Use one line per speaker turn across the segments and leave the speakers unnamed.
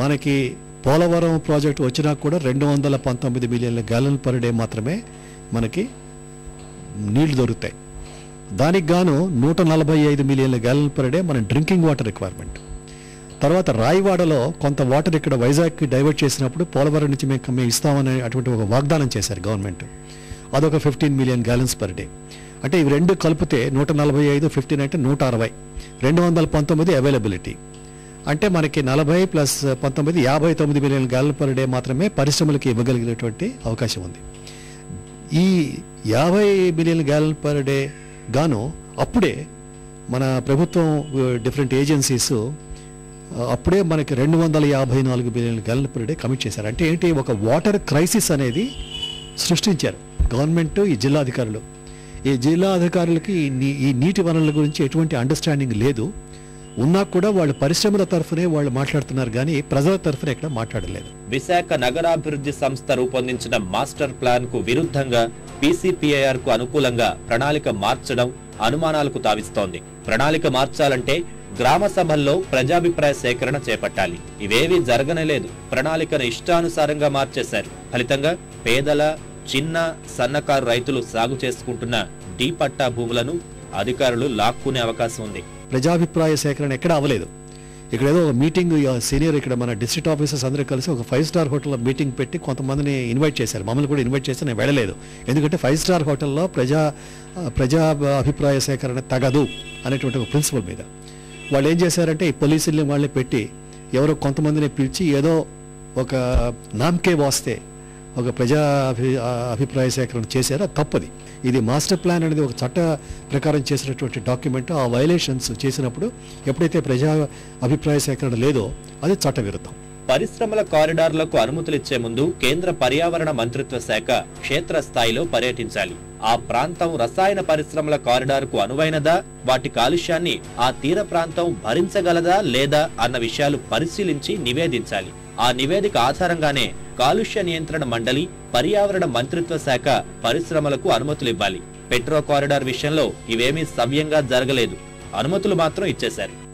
మనకి పోలవరం ప్రాజెక్టు వచ్చినా కూడా రెండు వందల పంతొమ్మిది మిలియన్ల గ్యాలన్ పర్ డే మాత్రమే మనకి నీళ్ళు దొరుకుతాయి. దానికి గాను నూట నలభై ఐదు మిలియన్ల గ్యాలన్ పర్ డే మన డ్రింకింగ్ వాటర్ రిక్వైర్మెంట్ తర్వాత రాయవాడలో కొంత వాటర్ ఇక్కడ వైజాగ్కి డైవర్ట్ చేసినప్పుడు పోలవరం నుంచి మేము మేము ఇస్తామని అటువంటి ఒక వాగ్దానం చేశారు గవర్నమెంట్ అదొక fifteen million gallons per day అంటే ఇవి రెండు కలిపితే నూట నలభై ఐదు ఫిఫ్టీన్ అంటే నూట అరవై. రెండు వందల పంతొమ్మిది అవైలబిలిటీ అంటే మనకి నలభై ప్లస్ పంతొమ్మిది యాభై తొమ్మిది మిలియన్ గ్యాలన్ పర్ డే మాత్రమే పరిశ్రమలకి ఇవ్వగలిగినటువంటి అవకాశం ఉంది. ఈ యాభై మిలియన్ గ్యాలన్ పర్ డే గాను అప్పుడే మన ప్రభుత్వం డిఫరెంట్ ఏజెన్సీస్ అప్పుడే మనకి రెండు వందల యాభై నాలుగు billion gallon per day commit చేశారు. అంటే ఏంటి? ఒక వాటర్ క్రైసిస్ అనేది సృష్టించారు గవర్నమెంట్ ఈ జిల్లా అధికారులు. ఈ జిల్లా అధికారులకి నీ- ఈ నీటి వనరుల గురించి ఎటువంటి అండర్స్టాండింగ్ లేదు. ఉన్నా కూడా వాళ్ళు పరిశ్రమల తరఫునే వాళ్ళు మాట్లాడుతున్నారు కానీ ప్రజల తరఫున ఎక్కడ మాట్లాడలేదు.
విశాఖ నగరాభివృద్ధి సంస్థ రూపొందించిన మాస్టర్ ప్లాన్కు విరుద్ధంగా పీసీపీఐఆర్కు అనుకూలంగా ప్రణాళిక మార్చడం అనుమానాలకు తావిస్తోంది. ప్రణాళిక మార్చాలంటే గ్రామ సభల్లో ప్రజాభిప్రాయ సేకరణ చేపట్టాలి. ఇవేవీ జరగనలేదు ప్రణాళికను ఇష్టానుసారంగా మార్చేశారు. ఫలితంగా పేదల చిన్న సన్నకారు రైతులు సాగు చేసుకుంటున్న డీ పట్టా భూములను అధికారులు లాక్కునే అవకాశం ఉంది.
ప్రజాభిప్రాయ సేకరణ ఎక్కడ అవ్వలేదు. ఇక్కడ ఏదో ఒక మీటింగ్ సీనియర్ ఇక్కడ మన డిస్ట్రిక్ట్ ఆఫీసర్స్ అందరూ కలిసి ఒక ఫైవ్ స్టార్ హోటల్లో మీటింగ్ పెట్టి కొంతమందిని ఇన్వైట్ చేశారు. మమ్మల్ని కూడా ఇన్వైట్ చేస్తే నేను వెళ్ళలేదు. ఎందుకంటే ఫైవ్ స్టార్ హోటల్లో ప్రజా ప్రజా అభిప్రాయ సేకరణ తగదు అనేటువంటి ఒక ప్రిన్సిపల్ మీద. వాళ్ళు ఏం చేశారంటే ఈ పోలీసుల్ని వాళ్ళని పెట్టి ఎవరో కొంతమందిని పిలిచి ఏదో ఒక నామ్కే వాస్తే ఒక ప్రజా అభి అభిప్రాయ సేకరణ చేశారు? అది తప్పది. ఇది మాస్టర్ ప్లాన్ అనేది ఒక చట్ట ప్రకారం చేసినటువంటి డాక్యుమెంట్. ఆ వైలేషన్స్ చేసినప్పుడు ఎప్పుడైతే ప్రజా అభిప్రాయ సేకరణ లేదో అది చట్ట విరుద్ధం
పరిశ్రమల కారిడార్లకు అనుమతులిచ్చే ముందు కేంద్ర పర్యావరణ మంత్రిత్వ శాఖ క్షేత్రస్థాయిలో పర్యటించాలి. ఆ ప్రాంతం రసాయన పరిశ్రమల కారిడార్కు అనువైనదా? వాటి కాలుష్యాన్ని ఆ తీర ప్రాంతం భరించగలదా లేదా అన్న విషయాలు పరిశీలించి నివేదించాలి. ఆ నివేదిక ఆధారంగానే కాలుష్య నియంత్రణ మండలి పర్యావరణ మంత్రిత్వ శాఖ పరిశ్రమలకు అనుమతులివ్వాలి. పెట్రో కారిడార్ విషయంలో ఇవేమీ సవ్యంగా జరగలేదు. అనుమతులు మాత్రం ఇచ్చేశారు.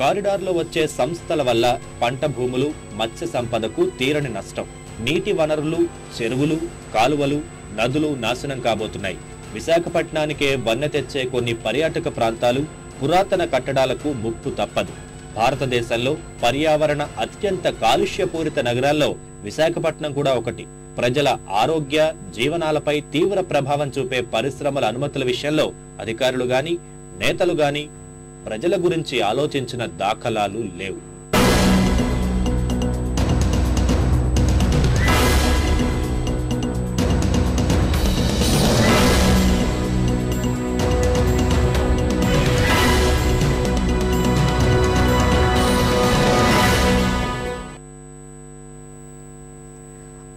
కారిడార్లో వచ్చే సంస్థల వల్ల పంట భూములు మత్స్య సంపదకు తీరని నష్టం. నీటి వనరులు చెరువులు కాలువలు నదులు నాశనం కాబోతున్నాయి. విశాఖపట్నానికే వన్నె తెచ్చే కొన్ని పర్యాటక ప్రాంతాలు పురాతన కట్టడాలకు ముప్పు తప్పదు. భారతదేశంలో పర్యావరణ అత్యంత కాలుష్యపూరిత నగరాల్లో విశాఖపట్నం కూడా ఒకటి. ప్రజల ఆరోగ్య జీవనాలపై తీవ్ర ప్రభావం చూపే పరిశ్రమల అనుమతుల విషయంలో అధికారులు గాని నేతలు గాని ప్రజల గురించి ఆలోచించిన దాఖలాలు లేవు.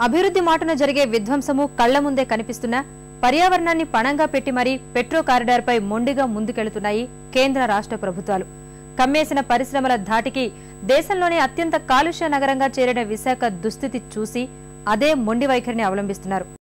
అభివృద్ధి మాటన జరిగే విధ్వంసము కళ్ళ ముందే కనిపిస్తున్నా పర్యావరణాన్ని పణంగా పెట్టి మరీ పెట్రో కారిడార్పై మొండిగా ముందుకెళ్తున్నాయి కేంద్ర రాష్ట్ర ప్రభుత్వాలు. కమ్మేసిన పరిశ్రమల ధాటికి దేశంలోనే అత్యంత కాలుష్య నగరంగా చేరిన విశాఖ దుస్థితి చూసి అదే మొండి వైఖరిని అవలంబిస్తున్నారు.